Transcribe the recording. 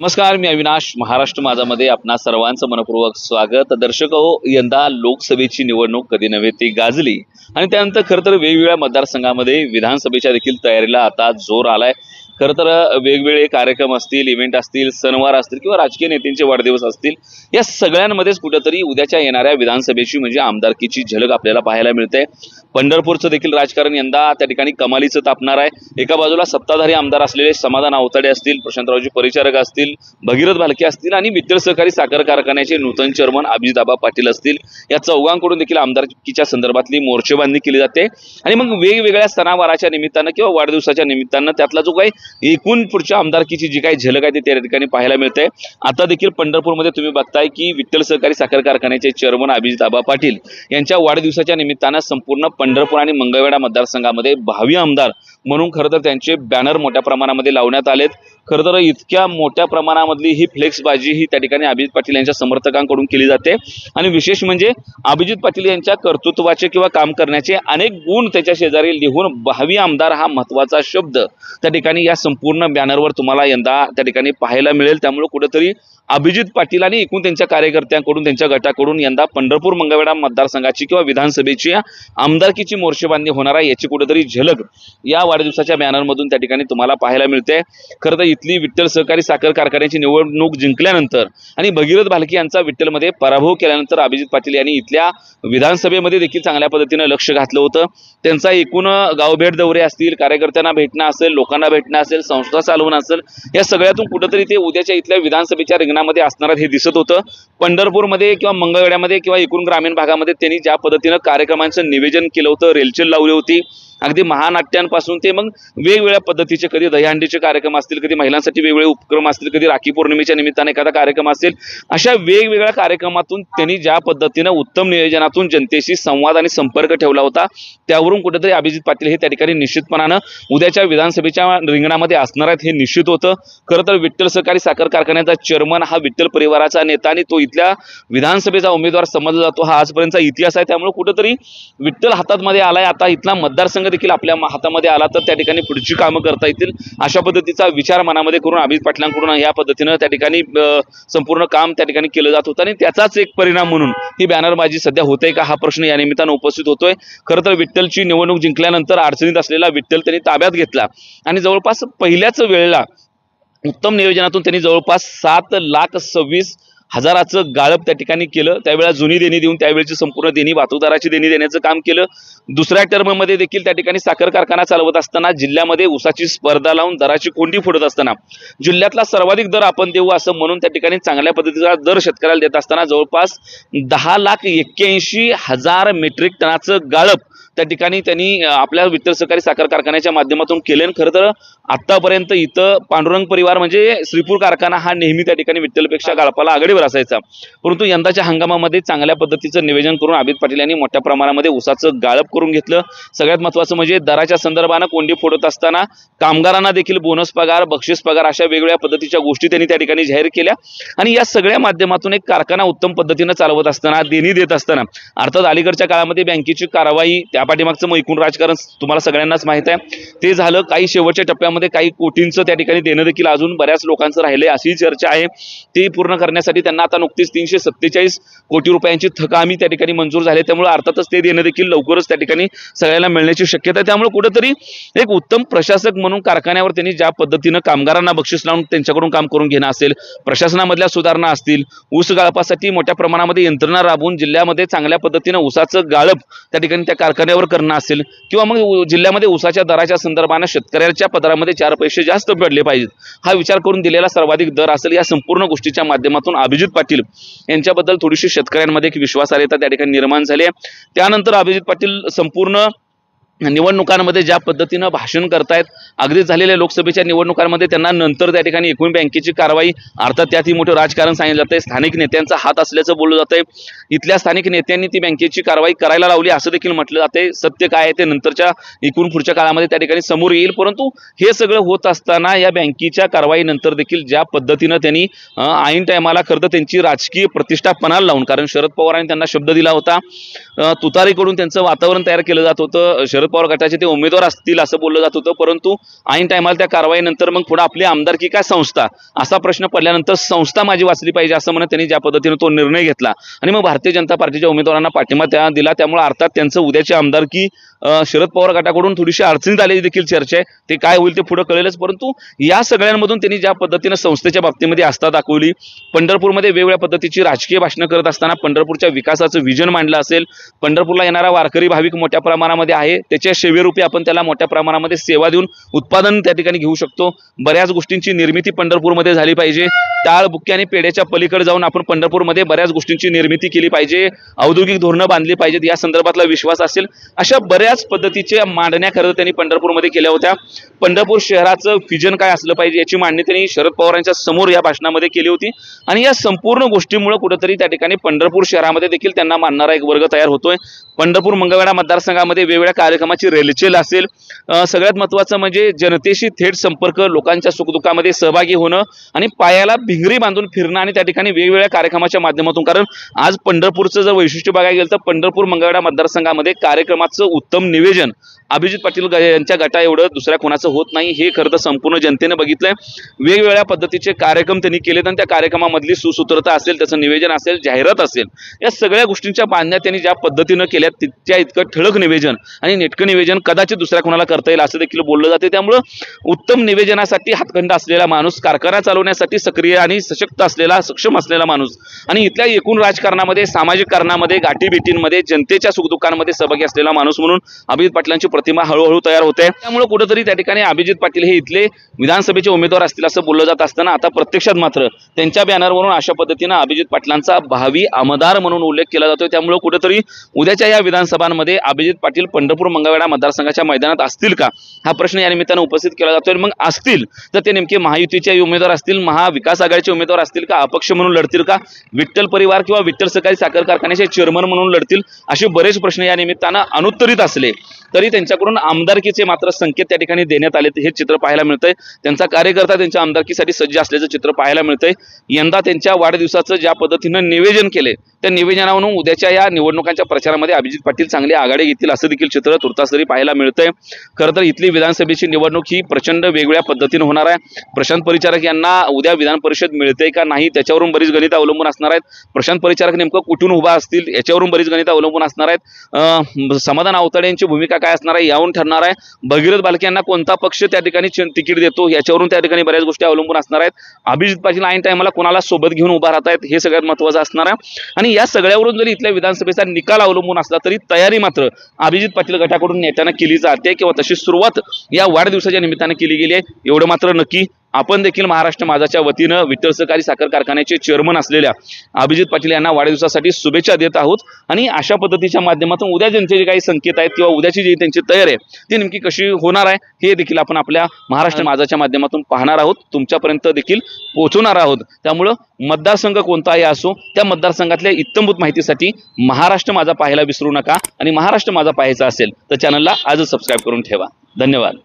नमस्कार मी अविनाश महाराष्ट्र माझामध्ये आपणा सर्वांचं मनपूर्वक स्वागत. दर्शक हो यंदा लोकसभेची निवडणूक कधी नव्हे ती गाजली. आणि त्यानंतर खरं तर वेगवेगळ्या मतदारसंघामध्ये विधानसभेच्या देखील तयारीला आता जोर आलाय. खरं तर वेगवेगळे कार्यक्रम असतील इव्हेंट असतील सणवार असतील किंवा राजकीय नेत्यांचे वाढदिवस असतील या सगळ्यांमध्येच कुठंतरी उद्याच्या येणाऱ्या विधानसभेची म्हणजे आमदारकीची झलक आपल्याला पाहायला मिळते. पंढरपूरचं देखील राजकारण यंदा त्या ठिकाणी कमालीचं तापणार आहे. एका बाजूला सत्ताधारी आमदार असलेले समाधान आवताडे असतील प्रशांतरावजी परिचारक असतील भगीरथ भालके असतील आणि मित्र सहकारी साखर कारखान्याचे नूतन चेअरमन अभिजिताबा पाटील असतील. या चौघांकडून देखील आमदारकीच्या संदर्भातली मोर्चेबांधणी केली जाते. आणि मग वेगवेगळ्या सणावाराच्या निमित्तानं किंवा वाढदिवसाच्या निमित्तानं त्यातला जो काही एकूण पुढच्या आमदारकीची जी काही झलक आहे ती त्या ठिकाणी पाहायला मिळते आता देखील पंढरपूरमध्ये तुम्ही बघताय की विठ्ठल सहकारी साखर कारखान्याचे चेअरमन अभिजित आबा पाटील यांच्या वाढदिवसाच्या निमित्तानं संपूर्ण पंढरपूर आणि मंगळवेढा मतदारसंघामध्ये भावी आमदार म्हणून खरं तर त्यांचे बॅनर मोठ्या प्रमाणामध्ये लावण्यात आलेत. खरं तर इतक्या मोठ्या प्रमाणामधली ही फ्लेक्सबाजी ही त्या ठिकाणी अभिजित पाटील यांच्या समर्थकांकडून केली जाते. आणि विशेष म्हणजे अभिजित पाटील यांच्या कर्तृत्वाचे किंवा काम करण्याचे अनेक गुण त्याच्या शेजारी लिहून भावी आमदार हा महत्त्वाचा शब्द त्या ठिकाणी या संपूर्ण बॅनरवर तुम्हाला यंदा त्या ठिकाणी पाहायला मिळेल. त्यामुळे कुठेतरी अभिजित पाटील आणि एकूण त्यांच्या कार्यकर्त्यांकडून त्यांच्या गटाकडून यंदा पंढरपूर मंगळवेढा मतदारसंघाची किंवा विधानसभेची आमदारकीची मोर्चेबांधणी होणार आहे याची कुठेतरी झलक या वाढदिवसाच्या बॅनरमधून त्या ठिकाणी तुम्हाला पाहायला मिळते. खरं तर इथली विठ्ठल सहकारी साखर कारखान्याची निवडणूक जिंकल्यानंतर आणि भगीरथ भालकी यांचा विठ्ठलमध्ये पराभव केल्यानंतर अभिजित पाटील यांनी इथल्या विधानसभेमध्ये देखील चांगल्या पद्धतीनं लक्ष घातलं होतं. त्यांचा एकूण गावभेट दौरे असतील कार्यकर्त्यांना भेटणं असेल लोकांना भेटणं असेल संस्था चालवणं असेल या सगळ्यातून कुठंतरी ते उद्याच्या इथल्या विधानसभेच्या रिंगणामध्ये असणार हे दिसत होतं. पंढरपूरमध्ये किंवा मंगळवेढ्यामध्ये किंवा एकूण ग्रामीण भागामध्ये त्यांनी ज्या पद्धतीनं कार्यक्रमांचं निवेदन केलं होतं रेलचेल लावली होती. अगदी महानाट्यांपासून ते मग वेगवेगळ्या पद्धतीचे कधी दहीहंडीचे कार्यक्रम असतील कधी महिलांसाठी वेगवेगळे उपक्रम असतील कधी राखी पौर्णिमेच्या निमित्ताने एखादा कार्यक्रम असेल अशा वेगवेगळ्या कार्यक्रमातून त्यांनी ज्या पद्धतीनं उत्तम नियोजनातून जनतेशी संवाद आणि संपर्क ठेवला होता त्यावरून कुठेतरी अभिजित पाटील हे त्या ठिकाणी निश्चितपणानं उद्याच्या विधानसभेच्या रिंगणामध्ये असणार आहेत हे निश्चित होतं. खरं तर विठ्ठल सहकारी साखर कारखान्याचा चेअरमन हा विठ्ठल परिवाराचा नेता आणि तो इथल्या विधानसभेचा उमेदवार समजला जातो. हा आजपर्यंतचा इतिहास आहे त्यामुळे कुठेतरी विठ्ठल हातामध्ये आलाय. आता इथला मतदारसंघ देखील आपल्या हातामध्ये आला तर त्या ठिकाणी पुढची कामं करता येतील. अशा पद्धतीचा विचार मनामध्ये करून अभिजित पाटलांकडून या पद्धतीनं त्या ठिकाणी संपूर्ण काम त्या ठिकाणी केलं जात होतं. आणि त्याचाच एक परिणाम म्हणून ही बॅनरबाजी सध्या होते का हा प्रश्न या निमित्तानं उपस्थित होतोय. खरं तर विठ्ठलची निवडणूक जिंकल्यानंतर अडचणीत असलेला विठ्ठल त्यांनी ताब्यात घेतला. आणि जवळपास पहिल्याच वेळेला उत्तम नियोजनातून त्यांनी जवळपास सात लाख सव्वीस हजाराचं गाळप त्या ठिकाणी केलं. त्यावेळेला जुनी देणी देऊन त्यावेळेची संपूर्ण देणी वाहतूकदाराची देणी देण्याचं काम केलं. दुसऱ्या टर्ममध्ये देखील त्या ठिकाणी साखर कारखाना चालवत असताना जिल्ह्यामध्ये ऊसाची स्पर्धा लावून दराची कोंडी फोडत असताना जिल्ह्यातला सर्वाधिक दर आपण देऊ असं म्हणून त्या ठिकाणी चांगल्या पद्धतीचा दर शेतकऱ्याला देत असताना जवळपास दहा लाख एक्क्याऐंशी हजार मेट्रिक टनाचं गाळप त्या ठिकाणी त्यांनी आपल्या विठ्ठल सहकारी साखर कारखान्याच्या माध्यमातून केले. आणि खरं तर आतापर्यंत इथं पांडुरंग परिवार म्हणजे श्रीपूर कारखाना हा नेहमी त्या ठिकाणी विठ्ठलपेक्षा गाळपाला आघाडीवर असायचा. परंतु यंदाच्या हंगामामध्ये चांगल्या पद्धतीचं निवेदन करून अमित पाटील यांनी मोठ्या प्रमाणामध्ये ऊसाचं गाळप करून घेतलं. सगळ्यात महत्वाचं म्हणजे दराच्या संदर्भानं कोंडी फोडत असताना कामगारांना देखील बोनस पगार बक्षीस पगार अशा वेगवेगळ्या पद्धतीच्या गोष्टी त्यांनी त्या ठिकाणी जाहीर केल्या. आणि या सगळ्या माध्यमातून एक कारखाना उत्तम पद्धतीनं चालवत असताना देणी देत असताना अर्थात अलीकडच्या काळामध्ये बँकेची कारवाई त्या पाठीमागचं मग एकूण राजकारण तुम्हाला सगळ्यांनाच माहीत आहे. ते झालं काही शेवटच्या टप्प्यामध्ये काही कोटींचं त्या ठिकाणी देणं देखील अजून बऱ्याच लोकांचं राहिलंय अशी चर्चा आहे. ती पूर्ण करण्यासाठी त्यांना आता नुकतीच तीनशे सत्तेचाळीस कोटी रुपयांची थकामी त्या ठिकाणी मंजूर झाली त्यामुळे अर्थातच ते देणं देखील लवकरच त्या ठिकाणी सगळ्यांना मिळण्याची शक्यता आहे. त्यामुळे कुठेतरी एक उत्तम प्रशासक म्हणून कारखान्यावर त्यांनी ज्या पद्धतीनं कामगारांना बक्षीस लावून त्यांच्याकडून काम करून घेणं असेल प्रशासनामधल्या सुधारणा असतील ऊस गाळपासाठी मोठ्या प्रमाणामध्ये यंत्रणा राबवून जिल्ह्यामध्ये चांगल्या पद्धतीनं ऊसाचं गाळप त्या ठिकाणी त्या कारखान्यावर करणं असेल किंवा मग जिल्ह्यामध्ये ऊसाच्या दराच्या संदर्भानं शेतकऱ्याच्या पदरामध्ये चार पैसे जास्त पडले पाहिजेत. हा विचार करून दिलेला सर्वाधिक दर असेल या संपूर्ण गोष्टीच्या माध्यमातून अभिजित पाटील यांच्याबद्दल थोडीशी शेतकऱ्यांमध्ये एक विश्वासार्हता त्या ठिकाणी निर्माण झाली आहे. त्यानंतर अभिजित पाटील संपूर्ण निवडणुकांमध्ये ज्या पद्धतीनं भाषण करतायत अगदी झालेल्या लोकसभेच्या निवडणुकांमध्ये त्यांना नंतर त्या ठिकाणी एकूण बँकेची कारवाई अर्थात त्यात ही मोठं राजकारण सांगितलं जातंय. स्थानिक नेत्यांचा हात असल्याचं बोललं जातंय. इथल्या स्थानिक नेत्यांनी ती बँकेची कारवाई करायला लावली असं देखील म्हटलं जाते सत्य काय आहे ते नंतरच्या एकूण पुढच्या काळामध्ये त्या ठिकाणी समोर येईल. परंतु हे सगळं होत असताना या बँकेच्या कारवाईनंतर देखील ज्या पद्धतीनं त्यांनी ऐन टायमाला खरं तर त्यांची राजकीय प्रतिष्ठा पणाला लावून कारण शरद पवारांनी त्यांना शब्द दिला होता. तुतारीकडून त्यांचं वातावरण तयार केलं जात होतं. शरद पवार गटाचे ते उमेदवार असतील असं बोललं जात होतं परंतु ऐन टायमाला त्या कारवाईनंतर मग पुढे आपली आमदारकी काय संस्था? असा प्रश्न पडल्यानंतर संस्था माझी वाचली पाहिजे असं म्हणत त्यांनी ज्या पद्धतीने तो निर्णय घेतला. आणि मग भारतीय जनता पार्टीच्या उमेदवारांना पाठिंबा त्या दिला त्यामुळे अर्थात त्यांचं उद्याची आमदारकी शरद पवार गटाकडून थोडीशी अडचणीत आलेली देखील चर्चा आहे. ते काय होईल ते पुढे कळेलच परंतु या सगळ्यांमधून त्यांनी ज्या पद्धतीनं संस्थेच्या बाबतीमध्ये आस्था दाखवली पंढरपूरमध्ये वेगवेगळ्या पद्धतीची राजकीय भाषणं करत असताना पंढरपूरच्या विकासाचं विजन मांडलं असेल पंढरपूरला येणारा वारकरी भाविक मोठ्या प्रमाणामध्ये आहे त्याच्या सेवेरूपी आपण त्याला मोठ्या प्रमाणामध्ये सेवा देऊन उत्पादन त्या ठिकाणी घेऊ शकतो. बऱ्याच गोष्टींची निर्मिती पंढरपूरमध्ये झाली पाहिजे. टाळ आणि पेढ्याच्या पलीकडे जाऊन आपण पंढरपूरमध्ये बऱ्याच गोष्टींची निर्मिती केली पाहिजे. औद्योगिक धोरणं बांधली पाहिजेत या संदर्भातला विश्वास असेल. अशा बऱ्याच पद्धतीच्या मांडण्या खरं त्यांनी पंढरपूरमध्ये केल्या होत्या. पंढरपूर शहराचं विजन काय असलं पाहिजे याची मांडणी त्यांनी शरद पवारांच्या समोर या भाषणामध्ये केली होती. आणि या संपूर्ण गोष्टीमुळे कुठेतरी त्या ठिकाणी पंढरपूर शहरामध्ये देखील त्यांना मानणारा एक वर्ग तयार होतोय. पंढरपूर मंगळवेढा मतदारसंघामध्ये वेगवेगळ्या कार्यक्रमाची रेलचेल असेल. सगळ्यात महत्वाचं म्हणजे जनतेशी थेट संपर्क लोकांच्या सुखदुःखामध्ये सहभागी होणं आणि पायाला भिंगरी बांधून फिरणं आणि त्या ठिकाणी वेगवेगळ्या कार्यक्रमाच्या माध्यमातून. कारण आज पंढरपूरचं जर वैशिष्ट्य बघायला गेलं तर पंढरपूर मंगळवेढा मतदारसंघामध्ये कार्यक्रमाचं उत्तम निवेदन अभिजित पाटील यांच्या गटा एवढं दुसऱ्या कोणाचं होत नाही हे खरं तर संपूर्ण जनतेने बघितलंय. वेगवेगळ्या पद्धतीचे कार्यक्रम त्यांनी केलेत आणि त्या कार्यक्रमामधली सुसूत्रता असेल त्याचं निवेदन असेल जाहिरात असेल या सगळ्या गोष्टींच्या बांधण्या त्यांनी ज्या पद्धतीनं केल्या तितक्या इतकं ठळक निवेदन आणि नेटकं निवेदन कदाचित दुसऱ्या कोणाला करता येईल असं देखील बोललं जाते त्यामुळं उत्तम निवेदनासाठी हातखंड असलेला माणूस कारखाना चालवण्यासाठी सक्रिय आणि सशक्त असलेला सक्षम असलेला माणूस आणि इथल्या एकूण राजकारणामध्ये सामाजिक कारणामध्ये गाठीभेटींमध्ये जनतेच्या सुखदुःखांमध्ये सहभागी असलेला माणूस म्हणून अभिजित पाटलांची प्रतिमा हळूहळू तयार होते. त्यामुळे कुठेतरी त्या ठिकाणी अभिजित पाटील हे इथले विधानसभेचे उमेदवार असतील असं बोललं जात असताना आता प्रत्यक्षात मात्र त्यांच्या बॅनरवरून अशा पद्धतीनं अभिजित पाटलांचा भावी आमदार म्हणून उल्लेख केला जातोय. त्यामुळे कुठेतरी उद्याच्या या विधानसभांमध्ये अभिजित पाटील पंढरपूर मंगळवेढा मतदारसंघाच्या मैदानात असतील का? हा प्रश्न या निमित्तानं उपस्थित केला जातोय. मग असतील तर ते नेमके महायुतीचे उमेदवार असतील महाविकास आघाडीचे उमेदवार असतील का? अपक्ष म्हणून लढतील का? विठ्ठल परिवार किंवा विठ्ठल सहकारी साखर कारखान्याचे चेअरमन म्हणून लढतील असे बरेच प्रश्न या निमित्तानं अनुत्तरित असले तरी त्यांच्याकडून आमदारकीचे मात्र संकेत त्या ठिकाणी देण्यात आले हे चित्र पाहायला मिळतंय. त्यांचा कार्यकर्ता त्यांच्या आमदारकीसाठी सज्ज असल्याचं चित्र पाहायला मिळतंय. यंदा त्यांच्या वाढदिवसाचं ज्या पद्धतीनं निवेदन केले त्या निवेदनावरून उद्याच्या या निवडणुकांच्या प्रचारामध्ये अभिजित पाटील चांगली आघाडी घेतील असं देखील चित्र तुर्तास तरी पाहायला मिळतंय. खरं तर इथली विधानसभेची निवडणूक ही प्रचंड वेगळ्या पद्धतीनं होणार आहे. प्रशांत परिचारक यांना उद्या विधान परिषद मिळते का नाही त्याच्यावरून बरीच गणित अवलंबून असणार आहेत. प्रशांत परिचारक नेमकं कुठून उभा असतील याच्यावरून बरीच गणित अवलंबून असणार आहेत. समाधान समाधान आवताडे यांची भूमिका काय असणार आहे यावरून ठरणार आहे. भगीरथ बालके यांना कोणता पक्ष त्या ठिकाणी तिकीट देतो? याच्यावरून त्या ठिकाणी बऱ्याच गोष्टी अवलंबून असणार आहेत. अभिजित पाटील ऐन टायमाला कोणाला सोबत घेऊन उभा राहत आहेत हे सगळ्यात महत्वाचं असणार आहे. आणि या सगळ्यावरून जरी इथल्या विधानसभेचा निकाल अवलंबून असला तरी तयारी मात्र अभिजित पाटील गटाकडून नेत्यानं केली जाते किंवा तशी सुरुवात या वाढदिवसाच्या निमित्तानं केली गेली आहे. एवढं मात्र नक्की आपण देखील महाराष्ट्र माझाच्या वतीनं विठ्ठल सहकारी साखर कारखान्याचे चेअरमन असलेल्या अभिजित पाटील यांना वाढदिवसासाठी शुभेच्छा देत आहोत. आणि अशा पद्धतीच्या माध्यमातून उद्या ज्यांचे जे काही संकेत आहेत किंवा उद्याची जी त्यांची तयारी आहे ती नेमकी कशी होणार आहे हे देखील आपण आपल्या महाराष्ट्र माझाच्या माध्यमातून पाहणार आहोत. तुमच्यापर्यंत देखील पोहोचवणार आहोत. त्यामुळं मतदारसंघ कोणताही असो त्या मतदारसंघातल्या इत्तमभूत माहितीसाठी महाराष्ट्र माझा पाहायला विसरू नका. आणि महाराष्ट्र माझा पाहायचा असेल तर चॅनलला आजच सबस्क्राईब करून ठेवा. धन्यवाद.